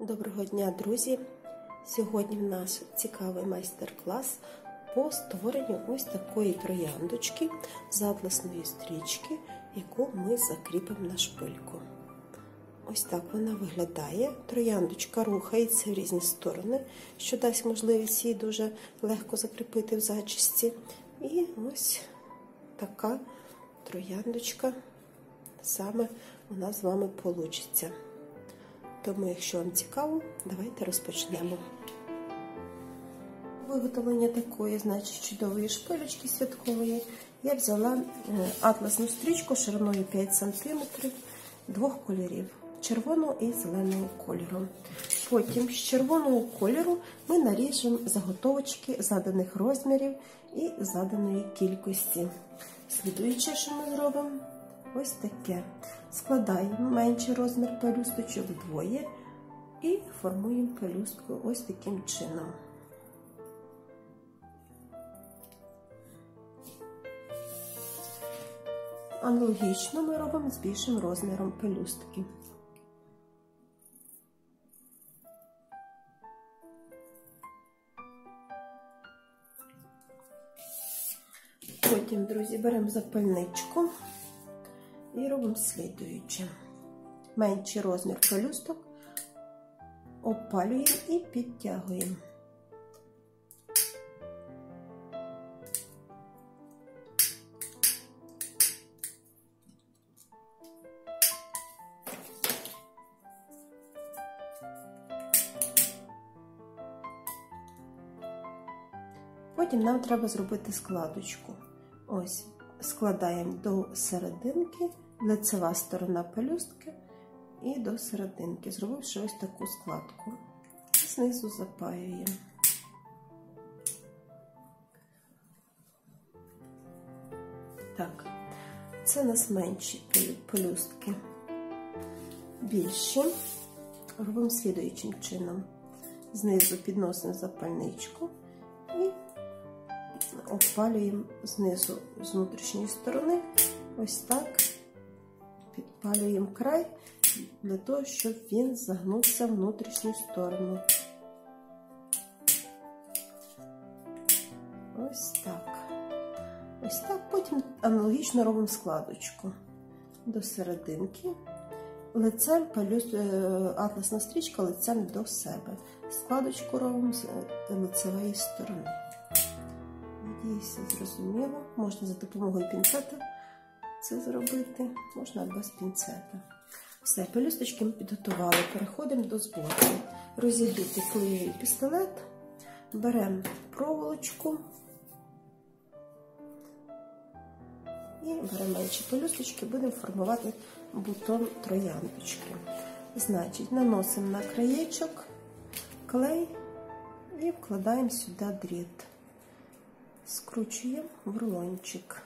Доброго дня, друзі! Сьогодні в нас цікавий майстер-клас по створенню ось такої трояндочки з атласної стрічки, яку ми закріпимо на шпильку. Ось так вона виглядає. Трояндочка рухається в різні сторони, що дасть можливість її дуже легко закріпити в зачісті. І ось така трояндочка саме у нас з вами вийде. Тому, якщо вам цікаво, давайте розпочнемо. Виготовлення такої, значить, чудової шпилечки святкової, я взяла атласну стрічку шириною 5 см двох кольорів червоного і зеленого кольору. Потім з червоного кольору ми наріжемо заготовочки заданих розмірів і заданої кількості. Слідуюче, що ми зробимо, ось таке. Складаємо менший розмір пелюсточок вдвоє і формуємо пелюстку ось таким чином. Аналогічно ми робимо з більшим розміром пелюстки. Потім, друзі, беремо запальничку і робимо слідуюче. Менший розмір пелюсток обпалюємо і підтягуємо. Потім нам треба зробити складочку. Ось, складаємо до серединки, лицева сторона пелюстки і до серединки, зробивши ось таку складку. Знизу запаюємо. Так, це у нас менші пелюстки. Більші робимо слідуючим чином. Знизу підносимо запальничку і обпалюємо знизу з внутрішньої сторони, ось так підпалюємо край для того, щоб він загнувся в внутрішню сторону. Ось так. Ось так. Потім аналогічно робимо складочку до серединки. Лицем палю, атласна стрічка лицем до себе. Складочку робимо з лицевої сторони. Надіюся, зрозуміло. Можна за допомогою пінцета це зробити, можна без пінцета. Все, пелюсточки ми підготували. Переходимо до збору. Розігріти клеєвий пістолет, беремо проволочку і беремо менші пелюсточки, будемо формувати бутон трояндочки. Значить, наносимо на краєчок клей і вкладаємо сюди дріт скручуємо в рулончик,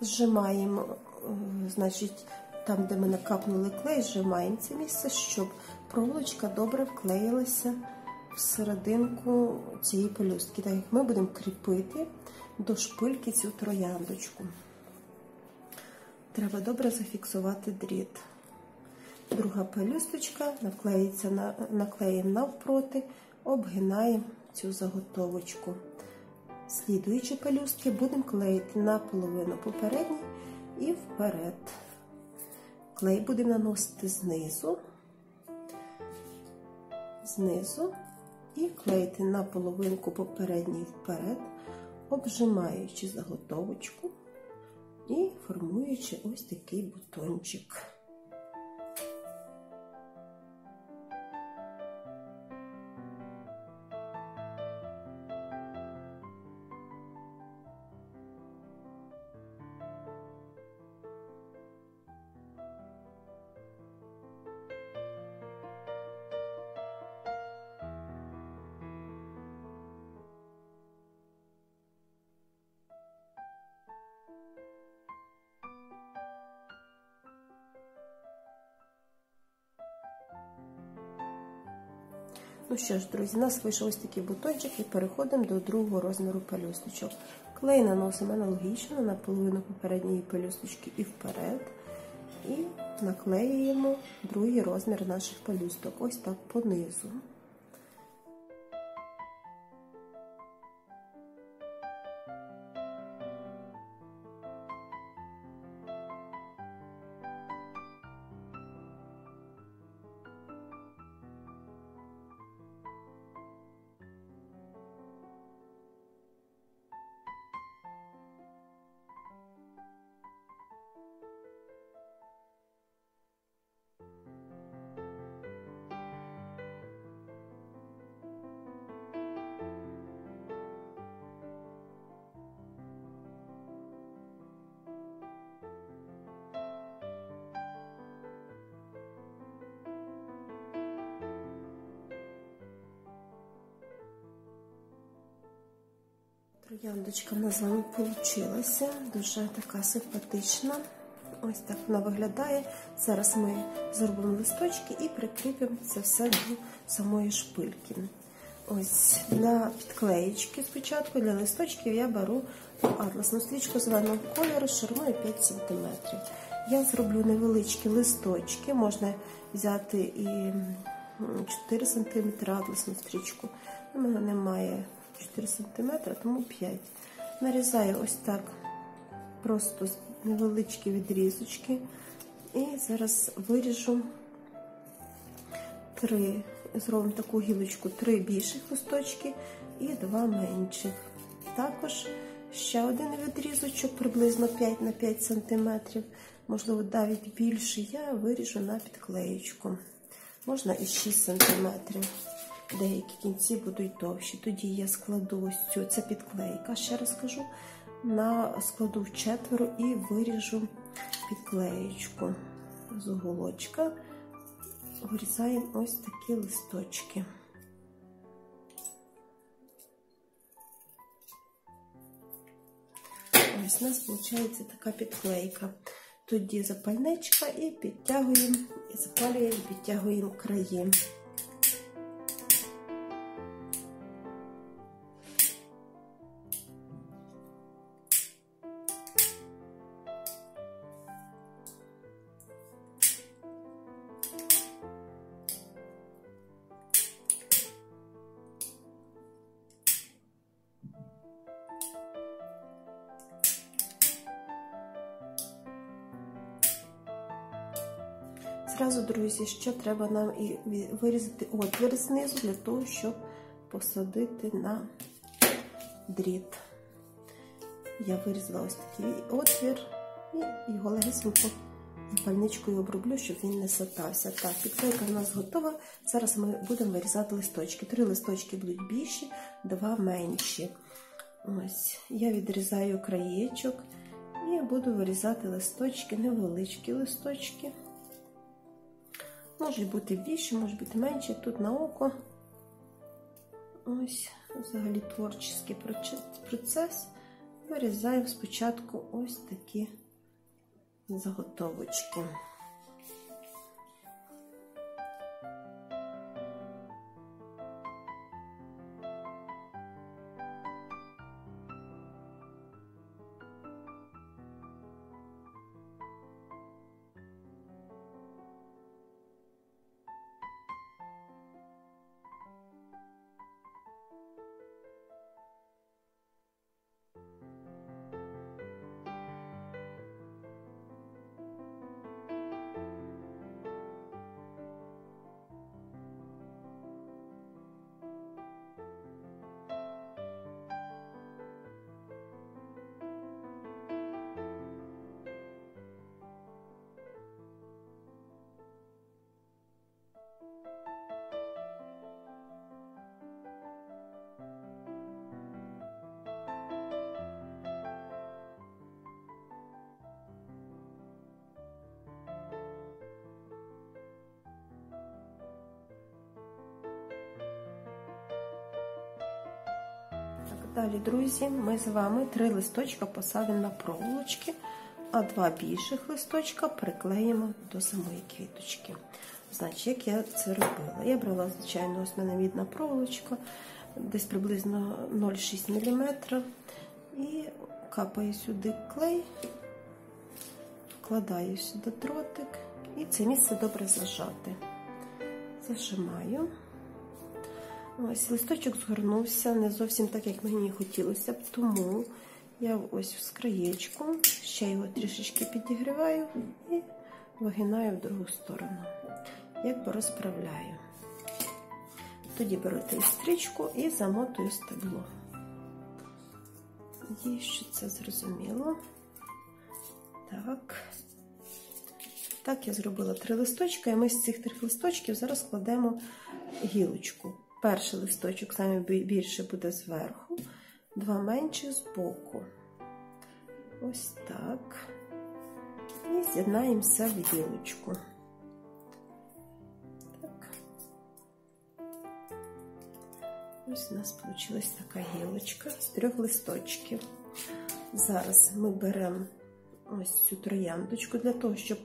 зжимаємо, значить, там, де ми накапнули клей, зжимаємо це місце, щоб проволочка добре вклеїлася в серединку цієї пелюстки, так як ми будемо кріпити до шпильки цю трояндочку. Треба добре зафіксувати дріт. Друга пелюсточка наклеїться на, наклеїмо навпроти, обгинаємо цю заготовочку. Слідуючі пелюстки будемо клеїти на половину попередній і вперед. Клей будемо наносити знизу, знизу і клеїти на половинку попередній вперед, обжимаючи заготовочку і формуючи ось такий бутончик. Ну що ж, друзі, у нас вийшов ось такий бутончик і переходимо до другого розміру пелюсточок. Клей наносимо аналогічно на половину попередньої пелюсточки і вперед. І наклеюємо другий розмір наших пелюсток. Ось так понизу. Трояндочка в нас з вами вийшла, дуже така симпатична. Ось так вона виглядає. Зараз ми зробимо листочки і прикріпимо це все до самої шпильки. Ось Для підклеєчки спочатку, для листочків я беру атласну стрічку зеленого кольору шириною 5 см. Я зроблю невеличкі листочки, можна взяти і 4 см атласну стрічку. У мене немає 4 см, тому 5 Нарізаю ось так просто невеличкі відрізочки. І зараз виріжу три, зробимо таку гілочку, три більших листочки і два менших. Також ще один відрізочок, приблизно 5 на 5 см, можливо, навіть більше, я виріжу на підклеєчку. Можна і 6 см деякі кінці будуть довші. Тоді я складу ось цю, це підклейка, ще раз кажу, на складу в четверо і виріжу підклеєчку з уголочка. Вирізаємо ось такі листочки. Ось у нас виходить така підклейка. Тоді запальничка і підтягуємо, і запалюємо, підтягуємо краї. Зразу, друзі, що треба нам і вирізати отвір знизу для того, щоб посадити на дріт. Я вирізала ось такий отвір і його легесенько запальничкою оброблю, щоб він не сатався. Так, підклейка в нас готова. Зараз ми будемо вирізати листочки. Три листочки будуть більші, два менші. Ось, Я відрізаю краєчок і буду вирізати листочки, невеличкі листочки. Можуть бути більше, може бути менші. Тут на око. Ось, взагалі творчий процес. Вирізаємо спочатку ось такі заготовочки. Далі, друзі, ми з вами три листочка посадимо на проволочки, а два більших листочка приклеїмо до самої квіточки. Значить, як я це робила? Я брала, звичайно, ось мене проволочка, десь приблизно 0,6 мм. І капаю сюди клей, вкладаю сюди дротик і це місце добре зажати. Зажимаю. Ось листочок згорнувся, не зовсім так, як мені хотілося б, тому я ось з краєчку, ще його трішечки підігріваю і вигинаю в другу сторону, якби розправляю. Тоді беру стрічку і замотую стебло. Надіюсь, що це зрозуміло. Так. Так, я зробила три листочки, і ми з цих трьох листочків зараз кладемо гілочку. Перший листочок саме більше буде зверху, два менші збоку. Ось так. І з'єднаємося в гілочку. Ось у нас вийшла така гілочка з трьох листочків. Зараз ми беремо ось цю трояндочку для того, щоб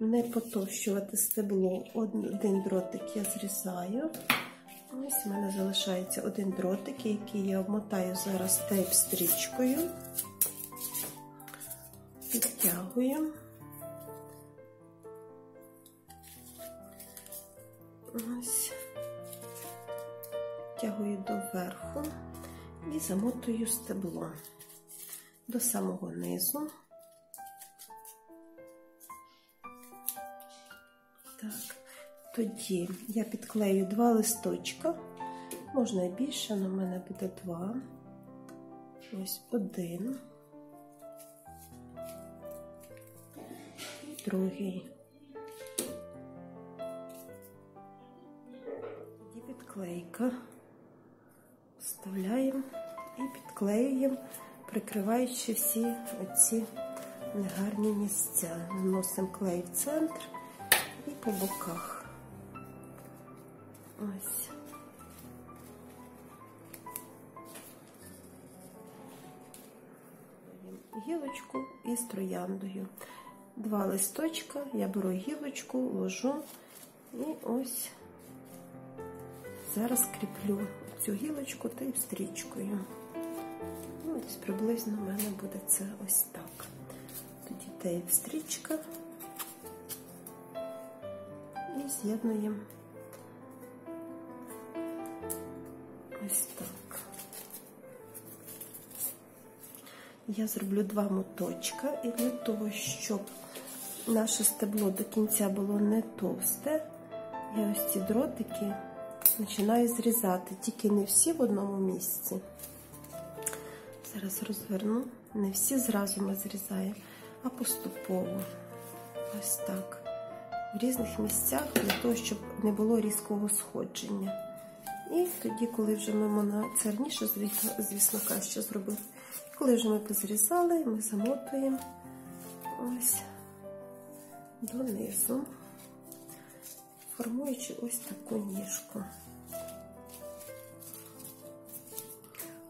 не потовщувати стебло. Один дротик я зрізаю. Ось у мене залишається один дротик, який я обмотаю зараз тейп стрічкою, підтягую. Ось, тягую доверху і замотую стебло до самого низу. Так. Тоді я підклею два листочка, можна більше, але в мене буде два. Ось один, другий. І підклейка. Вставляємо і підклеюємо, прикриваючи всі оці негарні місця. Наносимо клей в центр і по боках. Ось. Гілочку із трояндою. Два листочка, я беру гілочку, ложу і ось зараз кріплю цю гілочку та й стрічкою. Ну, Ось приблизно в мене буде це ось так. Тоді тейп стрічка і з'єднуємо. Ось так. Я зроблю два моточка, і для того, щоб наше стебло до кінця було не товсте, я ось ці дротики починаю зрізати, тільки не всі в одному місці. Зараз розверну, не всі зразу ми зрізаємо, а поступово. Ось так. В різних місцях для того, щоб не було різкого сходження. І тоді, коли вже ми можна це раніше, звісно, краще зробити. Коли вже ми позрізали, ми замотуємо ось донизу, формуючи ось таку ніжку.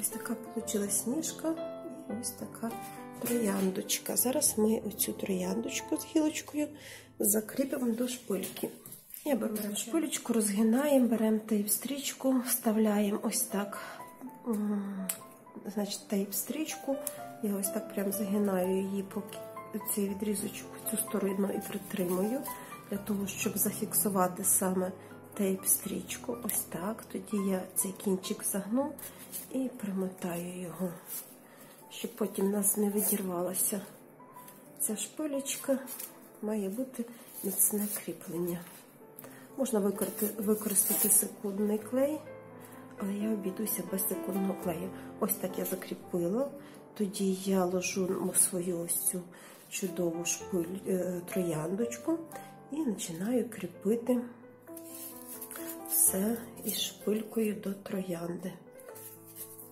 Ось така вийшла ніжка і ось така трояндочка. Зараз ми оцю трояндочку з гілочкою закріпимо до шпильки. Я беру шпилечку, розгинаємо, беремо тейп-стрічку, вставляємо ось так значить, тейп-стрічку. Я ось так прям загинаю її, поки цей відрізочок цю сторону і притримую, для того, щоб зафіксувати саме тейп-стрічку. Ось так. Тоді я цей кінчик загну і примотаю його, щоб потім у нас не видірвалася ця шпилечка, має бути міцне кріплення. Можна використати секундний клей, але я обійдуся без секундного клею. Ось так я закріпила. Тоді я ложу свою ось цю чудову шпиль, е, трояндочку і починаю кріпити все із шпилькою до троянди.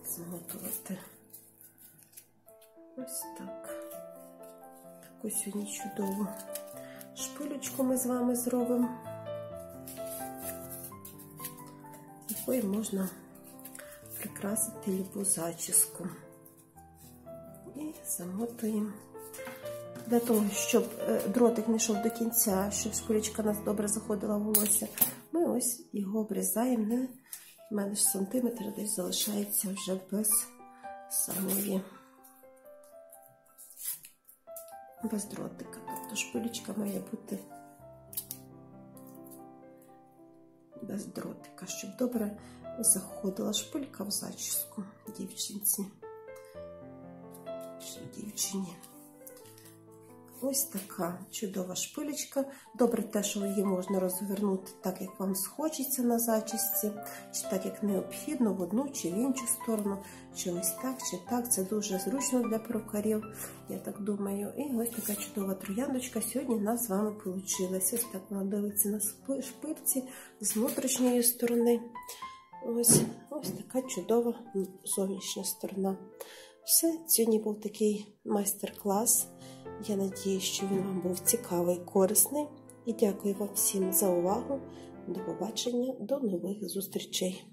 Змотувати. Ось так. Таку сьогодні чудову шпилечку ми з вами зробимо. Якою можна прикрасити любу зачіску. І замотуємо. Для того, щоб е, дротик не йшов до кінця, щоб шпилечка нас добре заходила в волосся, ми ось його обрізаємо не ж сантиметр, десь залишається вже без самої, без дротика. Тобто шпилечка має бути без дротика, щоб добре заходила шпилька в зачіску дівчинці. Чи дівчині. Ось така чудова шпилечка. Добре те, що її можна розвернути так, як вам схочеться на зачісці, чи так, як необхідно, в одну чи в іншу сторону, чи ось так, чи так. Це дуже зручно для перукарів, я так думаю. І ось така чудова трояндочка сьогодні у нас з вами вийшла. Ось так вона дивиться на шпильці з внутрішньої сторони. Ось ось така чудова зовнішня сторона. Все, сьогодні був такий майстер-клас. Я надію, що він вам був цікавий і корисний. І дякую вам всім за увагу. До побачення, до нових зустрічей!